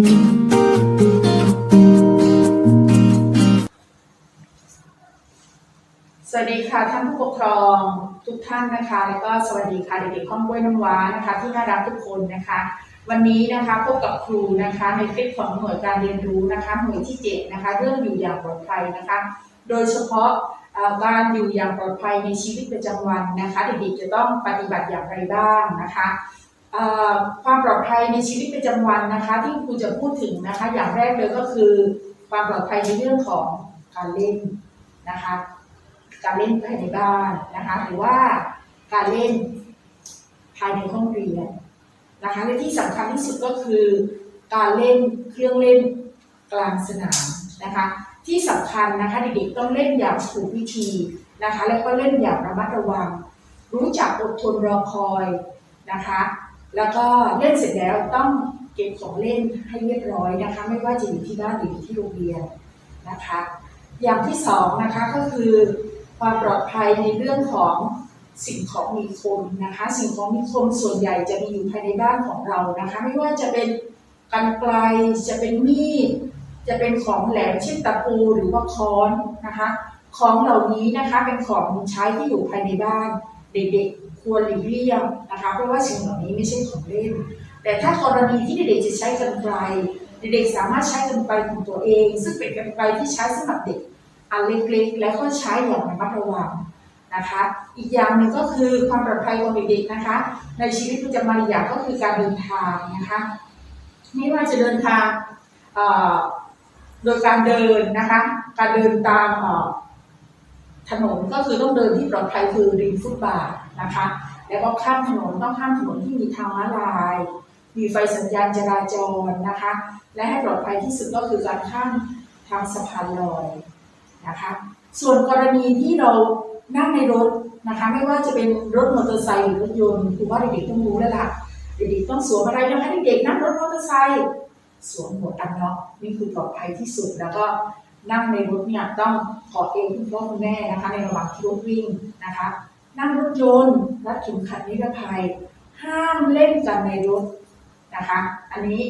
สวัสดีค่ะท่านผู้ปกครองทุกท่านนะคะ แล้วก็สวัสดีค่ะเด็กๆข้องกล้วยน้ำว้านะคะที่น่ารักทุกคนนะคะ วันนี้นะคะพบกับครูนะคะในคลิปของหน่วยการเรียนรู้นะคะหน่วยที่7นะคะเรื่องอยู่อย่างปลอดภัยนะคะ โดยเฉพาะการอยู่อย่างปลอดภัยในชีวิตประจำวันนะคะ เด็กๆจะต้องปฏิบัติอย่างไรบ้างนะคะ ความปลอดภัยในชีวิตประจำวันนะคะ ที่ครูจะพูดถึงนะคะ อย่างแรกเลยก็คือ ความปลอดภัยในเรื่องของการเล่นนะคะ การเล่นภายในบ้านนะคะหรือว่าการเล่นภายในห้องเรียนนะคะและที่สำคัญที่สุดก็คือ การเล่นเครื่องเล่นกลางสนามนะคะ ที่สำคัญนะคะเด็กๆต้องเล่นอย่างถูกวิธีนะคะ แล้วก็เล่นอย่างระมัดระวัง รู้จักอดทนรอคอยนะคะ แล้วก็เล่นเสร็จแล้วต้องเก็บของเล่นให้เรียบร้อยนะคะ ไม่ว่าจะอยู่ที่บ้านหรืออยู่ที่โรงเรียนนะคะ อย่างที่สองนะคะก็คือความปลอดภัยในเรื่องของสิ่งของมีคมนะคะ สิ่งของมีคมส่วนใหญ่จะมีอยู่ภายในบ้านของเรานะคะ ไม่ว่าจะเป็นกันไกลจะเป็นมีดจะเป็นของแหลมเช่นตะปูหรือว่าค้อนนะคะ ของเหล่านี้นะคะเป็นของใช้ที่อยู่ภายในบ้าน เด็กๆควรหลีกเลี่ยงนะคะเพราะว่าสิ่งเหล่านี้ไม่ใช่ของเล่น แต่ถ้ากรณีที่เด็กๆจะใช้กันไกลเด็กๆสามารถใช้กันไกลของตัวเอง ซึ่งเป็นกันไกลที่ใช้สำหรับเด็กอันเล็กๆ แล้วก็ใช้อย่างระมัดระวังนะคะ อีกอย่างหนึ่งก็คือความปลอดภัยของเด็กๆนะคะ ในชีวิตประจำวันอีอย่างก็คือการเดินทางนะคะ ไม่ว่าจะเดินทางเอ่อโดยการเดินนะคะ การเดินตามอ่อ ถนนก็คือต้องเดินที่ปลอดภัยคือริมฟุตบาทนะคะ แล้วก็ข้ามถนนต้องข้ามถนนที่มีทางม้าลาย มีไฟสัญญาณจราจรนะคะ และให้ปลอดภัยที่สุดก็คือการข้ามทางสะพานลอยนะคะ ส่วนกรณีที่เรานั่งในรถนะคะ ไม่ว่าจะเป็นรถมอเตอร์ไซค์หรือรถยนต์คือว่าเด็กๆต้องรู้แล้วล่ะเด็กๆต้องสวมอะไรนะคะเด็กๆนั่งรถมอเตอร์ไซค์สวมหมวกกันน็อกนี่คือปลอดภัยที่สุดแล้วก็ นั่งในรถเนี่ยต้องกอดเอวคุณพ่อคุณแม่นะคะ ในระหว่างที่รถวิ่งนะคะ นั่งรถยนต์รัดเข็มขัดนิรภัย ห้ามเล่นกันในรถนะคะ อันนี้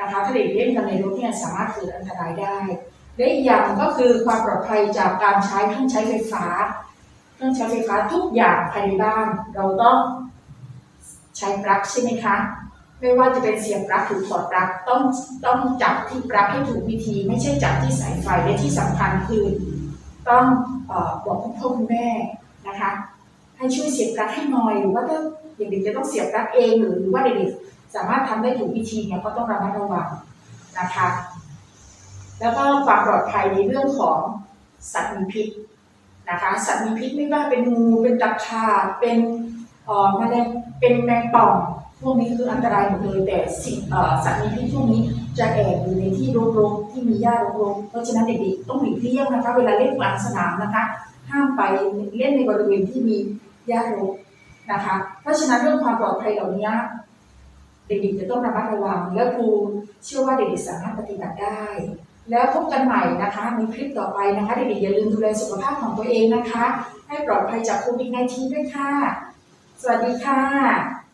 นะคะถ้าเด็กเล่นกันในรถเนี่ยสามารถเกิดอันตรายได้และอีกอย่างก็คือความปลอดภัยจากการใช้เครื่องใช้ไฟฟ้าเครื่องใช้ไฟฟ้าทุกอย่างภายในบ้าน เราต้องใช้ปลั๊กใช่ไหมคะ ไม่ว่าจะเป็นเสียบปลั๊กหรือถอดปลั๊กต้องต้องจับที่ปลั๊กให้ถูกวิธี ไม่ใช่จับที่สายไฟและที่สำคัญคือ ต้องอบอกคุณพ่อคุณแม่นะคะให้ช่วยเสียบปลั๊กให้หน่อยหรือว่าถ้าเด็กๆจะต้องเสียบปลั๊กเองหรือว่าเด็กๆสามารถทำได้ถูกวิธีเนี่ยก็ต้องระมัดระวังนะคะแล้วก็ความปลอดภัยในเรื่องของสัตว์มีพิษนะคะสัตว์มีพิษไม่ว่าเป็นงูเป็นตะขาบเป็นอ่อแมลงเป็นแมงป่อง พวกนี้คืออันตรายหมดเลยแต่สิ่งสัตว์มีพิษพวกนี้จะแอบอยู่ในที่รกๆที่มีหญ้ารกๆเพราะฉะนั้นเด็กๆต้องหลีกเลี่ยงนะคะ เวลาเล่นกลางสนามนะคะ ห้ามไปเล่นในบริเวณที่มีหญ้ารกนะคะ เพราะฉะนั้นเรื่องความปลอดภัยเหล่านี้เด็กๆจะต้องระมัดระวัง และครูเชื่อว่าเด็กๆสามารถปฏิบัติได้ แล้วพบกันใหม่นะคะในคลิปต่อไปนะคะเด็กๆอย่าลืมดูแลสุขภาพของตัวเองนะคะ ให้ปลอดภัยจากโควิด -19 ด้วยค่ะ สวัสดีค่ะ